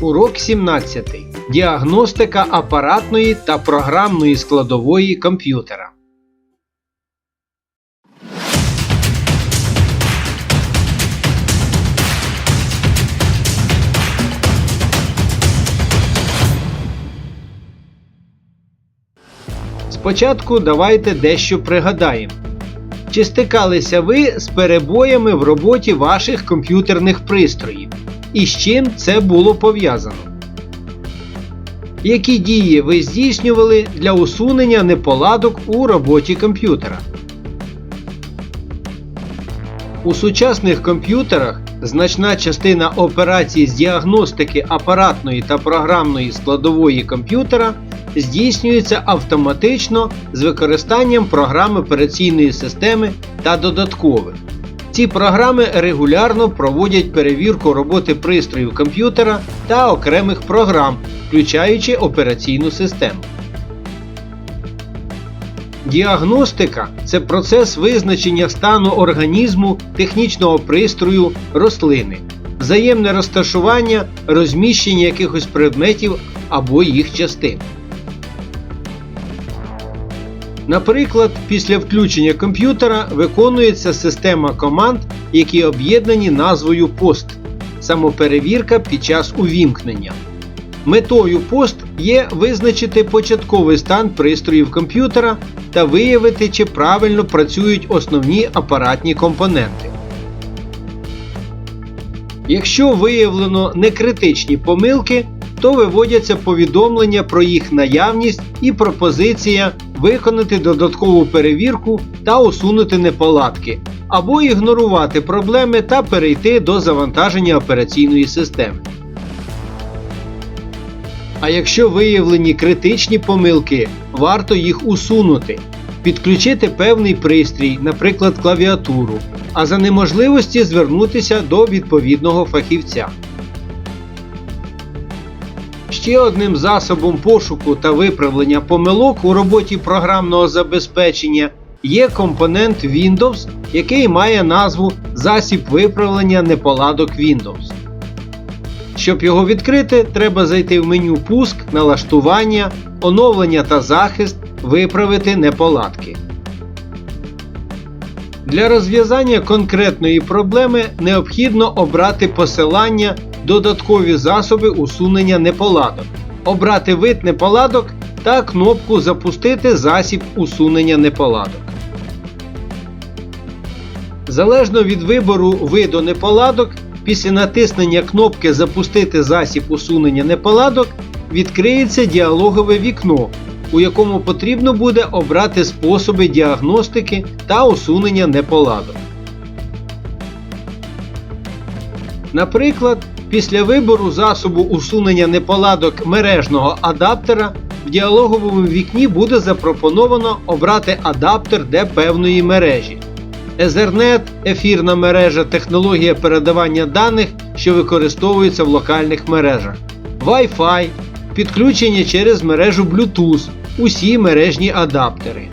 Урок 17. Діагностика апаратної та програмної складової комп'ютера. Спочатку давайте дещо пригадаємо. Чи стикалися ви з перебоями в роботі ваших комп'ютерних пристроїв? І з чим це було пов'язано? Які дії ви здійснювали для усунення неполадок у роботі комп'ютера? У сучасних комп'ютерах значна частина операцій з діагностики апаратної та програмної складової комп'ютера здійснюється автоматично з використанням програм операційної системи та додаткових. Ці програми регулярно проводять перевірку роботи пристроїв комп'ютера та окремих програм, включаючи операційну систему. Діагностика це процес визначення стану організму, технічного пристрою, рослини, взаємне розташування, розміщення якихось предметів або їх частин. Наприклад, після включення комп'ютера виконується система команд, які об'єднані назвою POST самоперевірка під час увімкнення. Метою POST є визначити початковий стан пристроїв комп'ютера та виявити, чи правильно працюють основні апаратні компоненти. Якщо виявлено некритичні помилки, то виводяться повідомлення про їх наявність і пропозиція виконати додаткову перевірку та усунути неполадки, або ігнорувати проблеми та перейти до завантаження операційної системи. А якщо виявлені критичні помилки, варто їх усунути, підключити певний пристрій, наприклад, клавіатуру, а за неможливості звернутися до відповідного фахівця. Ще одним засобом пошуку та виправлення помилок у роботі програмного забезпечення є компонент Windows, який має назву Засіб виправлення неполадок Windows. Щоб його відкрити, треба зайти в меню Пуск, налаштування, оновлення та захист, виправити неполадки. Для розв'язання конкретної проблеми необхідно обрати посилання Додаткові засоби усунення неполадок, обрати вид неполадок та кнопку Запустити засіб усунення неполадок. Залежно від вибору виду неполадок, після натиснення кнопки Запустити засіб усунення неполадок відкриється діалогове вікно, у якому потрібно буде обрати способи діагностики та усунення неполадок. Наприклад, після вибору засобу усунення неполадок мережного адаптера в діалоговому вікні буде запропоновано обрати адаптер для певної мережі. Ethernet – ефірна мережа, технологія передавання даних, що використовується в локальних мережах. Wi-Fi підключення через мережу Bluetooth, усі мережні адаптери.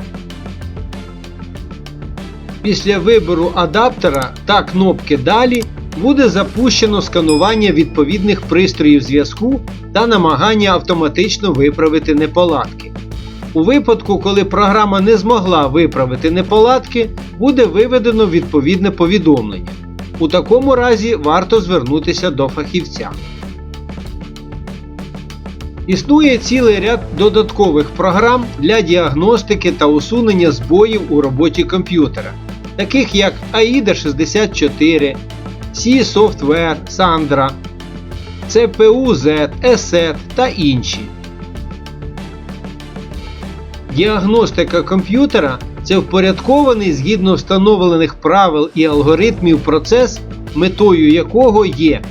Після вибору адаптера та кнопки Далі буде запущено сканування відповідних пристроїв зв'язку та намагання автоматично виправити неполадки. У випадку, коли програма не змогла виправити неполадки, буде виведено відповідне повідомлення. У такому разі варто звернутися до фахівця. Існує цілий ряд додаткових програм для діагностики та усунення збоїв у роботі комп'ютера, таких як AIDA 64, C Software, Sandra, CPU-Z, ESET та інші. Діагностика комп'ютера це впорядкований згідно встановлених правил і алгоритмів процес, метою якого є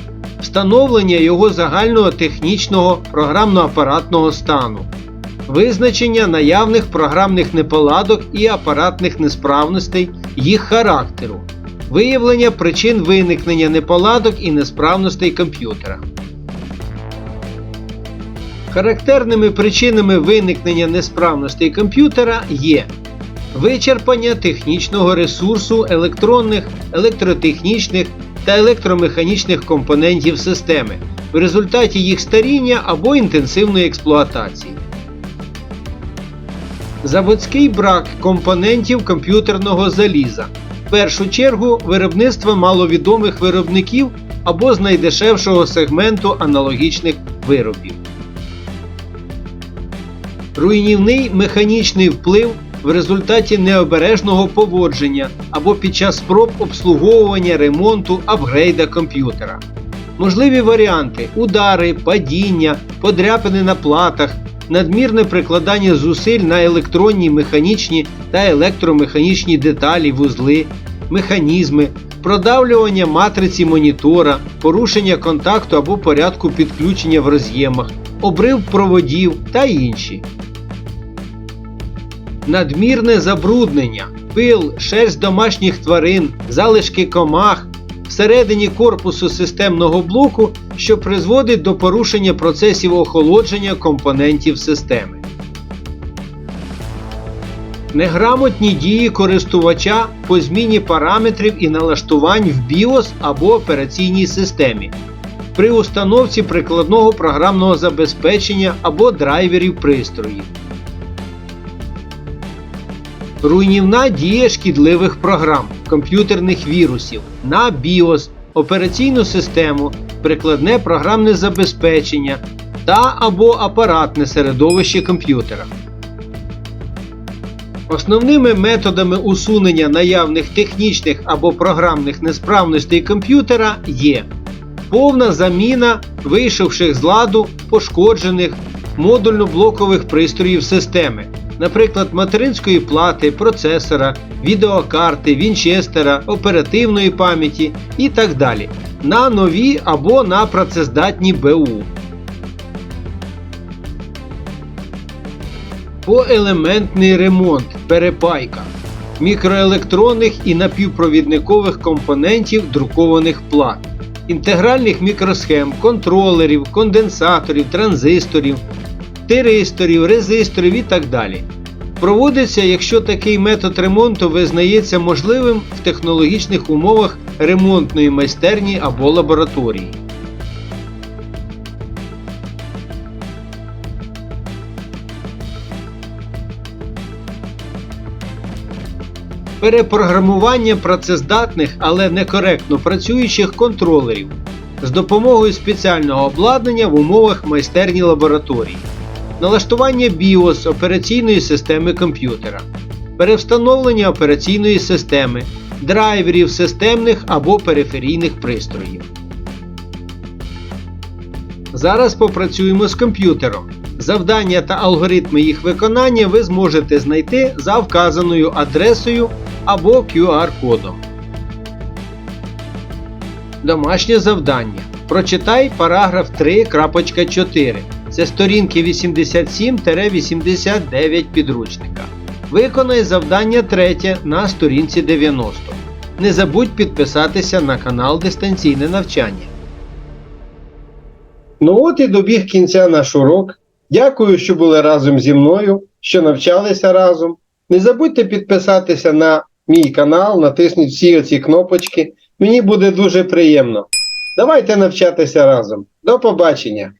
встановлення його загального технічного програмно-апаратного стану, визначення наявних програмних неполадок і апаратних несправностей їх характеру, виявлення причин виникнення неполадок і несправностей комп'ютера. Характерними причинами виникнення несправностей комп'ютера є вичерпання технічного ресурсу електронних, електротехнічних, та електромеханічних компонентів системи в результаті їх старіння або інтенсивної експлуатації. Заводський брак компонентів комп'ютерного заліза. Першу чергу виробництво маловідомих виробників або з найдешевшого сегменту аналогічних виробів. Руйнівний механічний вплив в результаті необережного поводження або під час спроб обслуговування ремонту апгрейда комп'ютера. Можливі варіанти удари, падіння, подряпини на платах, надмірне прикладання зусиль на електронні, механічні та електромеханічні деталі, вузли, механізми, продавлювання матриці монітора, порушення контакту або порядку підключення в роз'ємах, обрив проводів та інші. Надмірне забруднення, пил, шерсть домашніх тварин, залишки комах всередині корпусу системного блоку, що призводить до порушення процесів охолодження компонентів системи. Неграмотні дії користувача по зміні параметрів і налаштувань в BIOS або операційній системі при установці прикладного програмного забезпечення або драйверів пристроїв. Руйнівна дія шкідливих програм, комп'ютерних вірусів на BIOS, операційну систему, прикладне програмне забезпечення та або апаратне середовище комп'ютера. Основними методами усунення наявних технічних або програмних несправностей комп'ютера є повна заміна вийшовших з ладу пошкоджених модульно-блокових пристроїв системи, наприклад, материнської плати, процесора, відеокарти, вінчестера, оперативної пам'яті і так далі, на нові або на працездатні БУ. Поелементний ремонт перепайка. Мікроелектронних і напівпровідникових компонентів друкованих плат, інтегральних мікросхем, контролерів, конденсаторів, транзисторів, тиристорів, резисторів і так далі. Проводиться, якщо такий метод ремонту визнається можливим в технологічних умовах ремонтної майстерні або лабораторії. Перепрограмування працездатних, але некоректно працюючих контролерів з допомогою спеціального обладнання в умовах майстерні лабораторії, налаштування BIOS операційної системи комп'ютера, перевстановлення операційної системи, драйверів системних або периферійних пристроїв. Зараз попрацюємо з комп'ютером. Завдання та алгоритми їх виконання ви зможете знайти за вказаною адресою або QR-кодом. Домашнє завдання. Прочитай параграф 3.4. Це сторінки 87-89 підручника. Виконай завдання третє на сторінці 90. Не забудь підписатися на канал Дистанційне навчання. Ну от і добіг кінця наш урок. Дякую, що були разом зі мною, що навчалися разом. Не забудьте підписатися на мій канал, натисніть всі оці кнопочки. Мені буде дуже приємно. Давайте навчатися разом. До побачення!